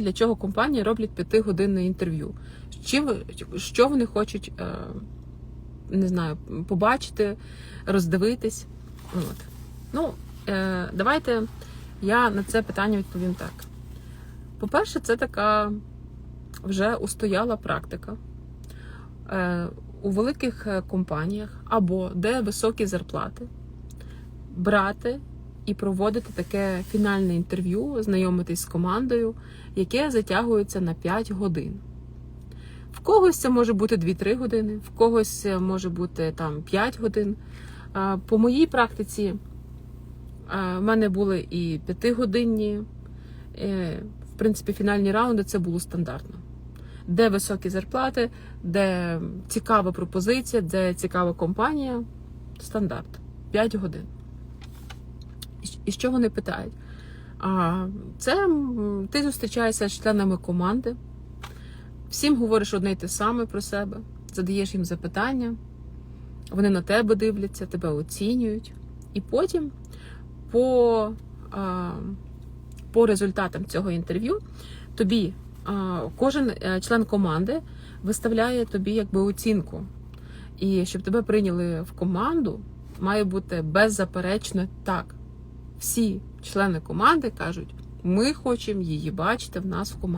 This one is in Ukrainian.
Для чого компанії роблять п'ятигодинне інтерв'ю? Чим що вони хочуть, е, не знаю, побачити, роздивитись? От. Ну, е, давайте я на це питання відповім так. По-перше, це така вже устояла практика. Е, у великих компаніях або де високі зарплати брати і проводити таке фінальне інтерв'ю, знайомитись з командою, яке затягується на 5 годин. В когось це може бути 2-3 години, в когось може бути там 5 годин. По моїй практиці в мене були і 5-годинні, е, в принципі, фінальні раунди це було стандартно. Де високі зарплати, де цікава пропозиція, де цікава компанія стандарт 5 годин. І що вони питають? А, це ти зустрічаєшся з членами команди, всім говориш одне й те саме про себе, задаєш їм запитання, вони на тебе дивляться, тебе оцінюють. І потім по, а, по результатам цього інтерв'ю тобі а, кожен е, член команди виставляє тобі якби оцінку. І щоб тебе прийняли в команду, має бути беззаперечно так. Всі члени команди кажуть, ми хочемо її бачити в нас в команді.